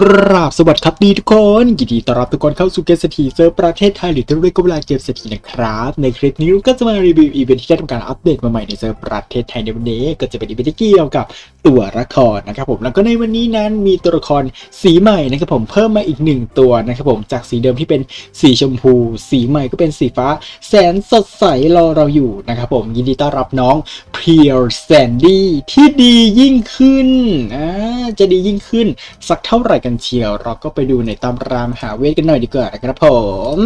กราบสวัสดีครับดีทุกคนยินดีต้อนรับทุกคนเข้าสู่เกมสถีเซิร์ฟประเทศไทยหรือที่เรียกว่าเวลาเกมสถีนะครับ ในคลิปนี้ก็จะมารีวิวอีเวนท์ที่ได้ทำการอัปเดตมาใหม่ในเซิร์ฟประเทศไทยในวันนี้ ก็จะเป็นอีเวนท์ที่เกี่ยวกับ ตัวละครนะครับผมแล้วก็ในวันนี้นั้นมีตัวละครสีใหม่นะครับผมเพิ่มมาอีกหนึ่งตัวนะครับผมจากสีเดิมที่เป็นสีชมพู สีใหม่ก็เป็นสีฟ้า แสนสดใสรอเราอยู่นะครับผมยินดีต้อนรับน้องเพียวแซนดี้ที่ดียิ่งขึ้นอ่าจะดียิ่งขึ้น สักเท่าไหร่กันเชียว เราก็ไปดูในตำรามหาเวทกันหน่อยดีกว่านะครับผม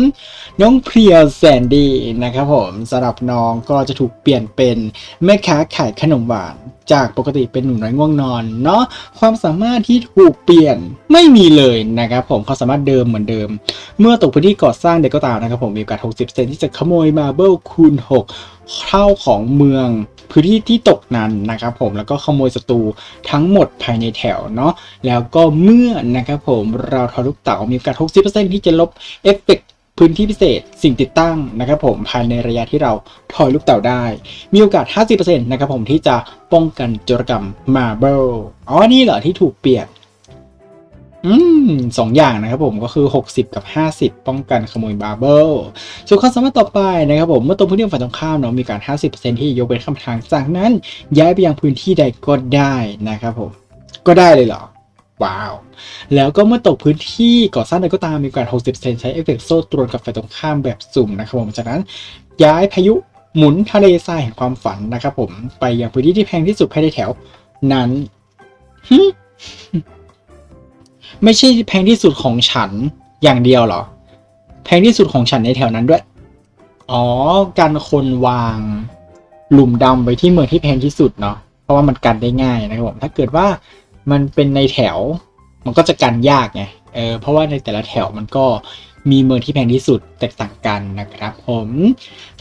น้องเพียวแซนดี้นะครับผมสำหรับน้องก็จะถูกเปลี่ยนเป็นแม่ค้าขายขนมหวาน จากปกติเป็นหนูน้อยง่วงนอนเนาะความสามารถที่ถูกเปลี่ยนไม่มีเลยนะครับผมความสามารถเดิมเหมือนเดิม เมื่อตกพื้นที่ก่อสร้างเด็กก็ตามนะครับผมมีโอกาส 60เซนที่จะขโมยมาเบิลคูณ 6 เท่าของเมืองพื้นที่ที่ตกนั้นนะครับผมแล้วก็ขโมยศัตรูทั้งหมดภายในแถวเนาะแล้วก็เมื่อนะครับผมเราทอลูกเต๋ามีโอกาส 60%ที่จะลบเอฟเฟกต์ พื้นที่พิเศษ สิ่งติดตั้งนะครับผมภายในระยะที่เราถอยลูกเต๋าได้ มีโอกาส 50%นะครับผมที่จะป้องกันจรกรรมมาเบลอ๋อนี่เหรอที่ถูกเปลี่ยนอืมสองอย่างนะครับผมก็คือ 60 กับ 50 ป้องกันขโมยบาร์เบิลส่วนความสามารถต่อไปนะครับผมเมื่อตรงพื้นที่ฝ่ายตรงข้ามเนาะมีการ 50%ที่ยกเป็นคำทางจากนั้นย้ายไปยังพื้นที่ใดก็ได้นะครับผมก็ได้เลยเหรอ ว้าว แล้วก็เมื่อตกพื้นที่ก่อสร้างใดก็ตามมีโอกาส60%ใช้เอฟเฟกต์โซ่ตรวนกับฝ่ายตรงข้ามแบบสุ่มนะครับผมจากนั้นย้ายพายุหมุนทะเลทรายแห่งความฝันนะครับผมไปยังพื้นที่ที่แพงที่สุดภายในแถว นั้นไม่ใช่แพงที่สุดของฉันอย่างเดียวหรอ แพงที่สุดของฉันในแถวนั้นด้วย อ๋อ การคนวางหลุมดำไว้ที่เมืองที่แพงที่สุดเนาะ เพราะว่ามันกันได้ง่ายนะครับผม ถ้าเกิดว่า มันเป็นในแถว มันก็จะกันยากไง เออ เพราะว่าในแต่ละแถวมันก็มีเมืองที่แพงที่สุดแตกต่างกันนะครับผม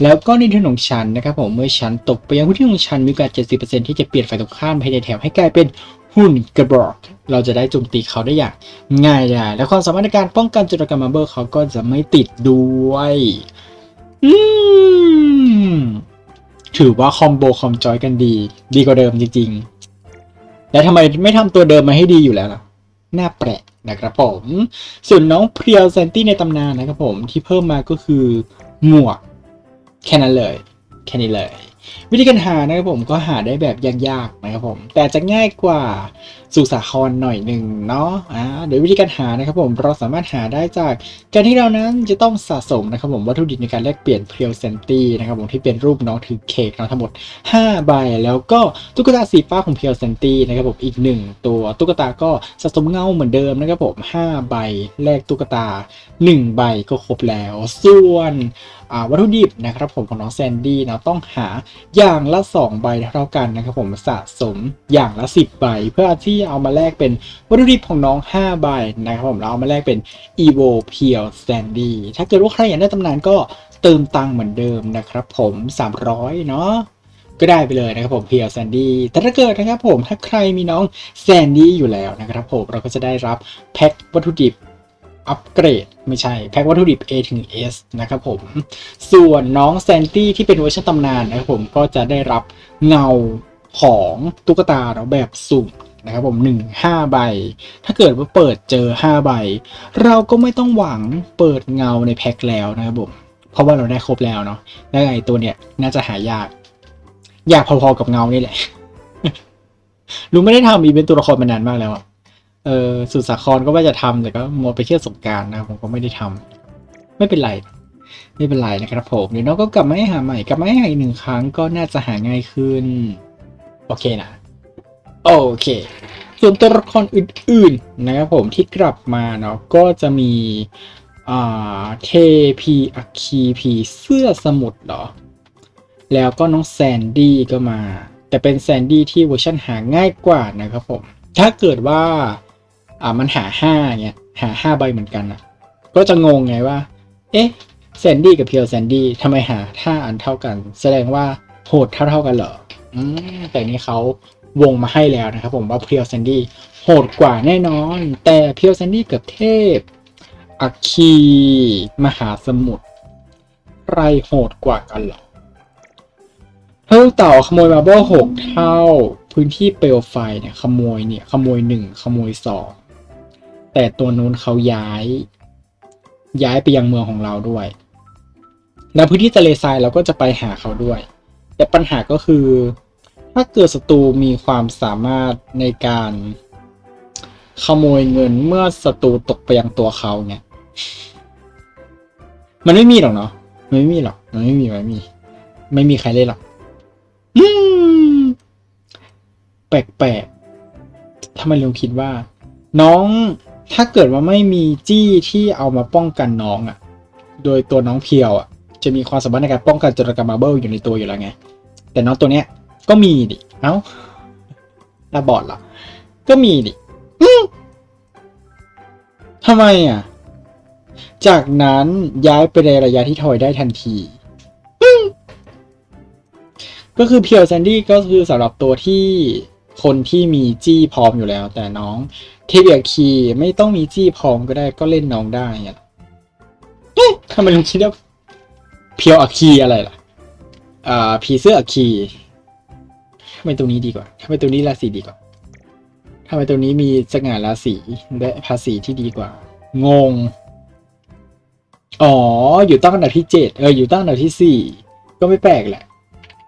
แล้วก็ในที่ของฉันนะครับผม เมื่อฉันตกไปยังพื้นที่ของฉันมีโอกาส70%ที่จะเปลี่ยนฝ่ายตรงข้ามภายในแถวให้กลายเป็นหุ่นกระบอก เราจะได้โจมตีเขาได้อย่างง่ายดายและความสามารถในการป้องกันโจรกรรมมาเบอร์เขาก็จะไม่ติดด้วย อืมถือว่าคอมโบคอมจอยกันดี ดีกว่าเดิมจริงๆ แล้วทำไมไม่ทำตัวเดิมมาให้ดีอยู่แล้วล่ะน่าแปลกนะครับผม ส่วนน้องเพียวเซนตี้ในตำนานนะครับผมที่เพิ่มมาก็คือหมวก แค่นั้นเลย แค่นี้เลย วิธีการหานะครับผมก็หาได้แบบยากๆนะครับผม แต่จะง่ายกว่า สุสาครหน่อยหนึ่งเนาะอ่าโดยวิธีการหานะครับผมเราสามารถหาได้จากการที่เรานั้นจะต้องสะสมนะครับผมวัตถุดิบในการแลกเปลี่ยนเพียวเซนตี้นะครับผมที่เป็นรูปน้องถือเค้กเนาะทั้งหมด 5 ใบ แล้วก็ตุ๊กตาสีฟ้าของเพียวเซนตี้นะครับผมอีก 1 ตัวตุ๊กตาก็สะสมเงาเหมือนเดิมนะครับผม5ใบแลกตุ๊กตา 1 ใบก็ครบแล้ว ส่วนวัตถุดิบนะครับผมของน้องแซนดี้เนาะต้องหาอย่างละ 2 ใบเท่ากันนะครับผมสะสมอย่างละ 10 ใบเพื่อที่เอามาแลกเป็นวัตถุดิบของน้อง 5 ใบนะครับผมแล้วเอามาแลกเป็น evo p e e l sandy ถ้าเกิดว่าใครอยากได้ตำนานก็เติมตังค์เหมือนเดิมนะครับผม 300 เนาะก็ได้ไปเลยนะครับผม p e e l sandy แต่ถ้าเกิดนะครับผมถ้าใครมีน้อง sandy อยู่แล้วนะครับผมเราก็จะได้รับแพ็ควัตถุดิบอัปเกรดไม่ใช่ แพ็ควัตถุดิบ A ถึง S นะครับผม ส่วนน้องแซนตี้ที่เป็นเวอร์ชันตำนานนะครับผมก็จะได้รับเงาของตุ๊กตาเราแบบสุ่ม นะครับผม1 5ใบ ถ้าเกิดว่าเปิดเจอ 5 ใบ เราก็ไม่ต้องหวังเปิดเงาในแพ็คแล้วนะครับผมเพราะว่าเราได้ครบแล้วเนาะแล้วไอ้ตัวเนี้ยน่าจะหายากยากพอๆกับเงานี่แหละลุงไม่ได้ทำอีเวนต์ตัวละครมานานมากแล้วอะเออสุดสาครก็ว่าจะทำแต่ก็มัวไปเที่ยวสงกรารนะครับผมก็ไม่ได้ทำไม่เป็นไรไม่เป็นไรนะครับผมเดี๋ยวน้องก็กลับมาให้หาใหม่กลับมาให้หาอีกหนึ่งครั้งก็น่าจะหาง่ายขึ้น โอเคนะ โอเค ส่วนตัวละครอื่นๆนะครับผมที่กลับมาเนาะก็จะมีอ่าเทพีอัคคีพีเสื้อสมุทรเหรอ แล้วก็น้องแซนดี้ก็มา แต่เป็นแซนดี้ที่เวอร์ชันหาง่ายกว่านะครับผม ถ้าเกิดว่าอ่ามันหาห้าเนี่ยหาห้าใบเหมือนกันนะก็จะงงไงว่า เอ๊ะแซนดี้กับเพียวแซนดี้ทำไมหาห้าอันเท่ากัน แสดงว่าโหดเท่าเท่าๆกันเหรอ อืมแต่นี่เขา วงมาให้แล้วนะครับผมว่าเพียวแซนดี้โหดกว่าแน่นอน แต่เพียวแซนดี้เกับเทพอัคีมหาสมุทรใครโหดกว่ากันหรอเท่าเต่าขโมยมาเบิลหกเท่า พื้นที่เปลวไฟเนี่ยขโมยเนี่ยขโมยหนึ่งขโมยสองแต่ตัวนู้นเขาย้าย ย้ายไปยังเมืองของเราด้วย แล้วพื้นที่ทะเลทรายเราก็จะไปหาเขาด้วย แต่ปัญหาก็คือ ถ้าเกิดศัตรูมีความสามารถในการขโมยเงินเมื่อศัตรูตกไปยังตัวเขาเนี่ยมันไม่มีหรอกเนาะมันไม่มีหรอกมันไม่มีมันไม่มี ไม่มีใครเล่นหรอกแปลกๆทำไมลุงคิดว่า น้องถ้าเกิดว่าไม่มีจี้ที่เอามาป้องกันน้องอะ่ะ โดยตัวน้องเพียวอะ่ะ จะมีความสามารถในการป้องกันจรกรรมมาเบิลอยู่ในตัวอยู่แล้วไง แต่น้องตัวเนี้ย ก็มีดิ เอ้าตาบอดเหรอ ก็มีดิทำไมอะ จากนั้นย้ายไปในระยะที่ทอยได้ทันที ก็คือเพียวแซนดี้ก็คือสำหรับตัวที่คนที่มีจี้พร้อมอยู่แล้ว แต่น้องเทเบียคีไม่ต้องมีจี้พร้อมก็ได้ก็เล่นน้องได้อะเอ๊ะทำไมลุงคิดว่าเพียวอคีอะไรล่ะ อ่า ผีเสื้ออคี ทำไมตัวนี้ดีกว่าทำไมตัวนี้ราศีดีกว่าทำไมตัวนี้มีสง่าราศีและภาษีที่ดีกว่า งง อ๋อ อยู่ตั้งอันดับที่เจ็ดเออ อยู่ตั้งอันดับที่สี่ก็ไม่แปลกแหละ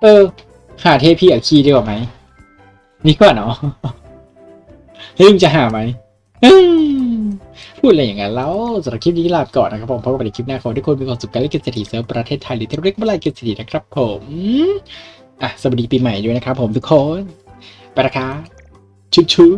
เออ หาเทพีอะคีดีกว่าไหม นี่กว่าเนาะเฮ้ยมึงจะหาไหมพูดอะไรอย่างนั้นแล้วสำหรับคลิปนี้ลาก่อนนะครับผมพบกันในคลิปหน้าขอให้ทุกคนมีความสุขการเล่นเกมเศรษฐีเซิร์ฟประเทศไทยหรือที่เรียกว่าลายเกมเศรษฐีนะครับผม อะสวัสดีปีใหม่ด้วยนะครับผมทุกคน ไปละครับชุบชุบ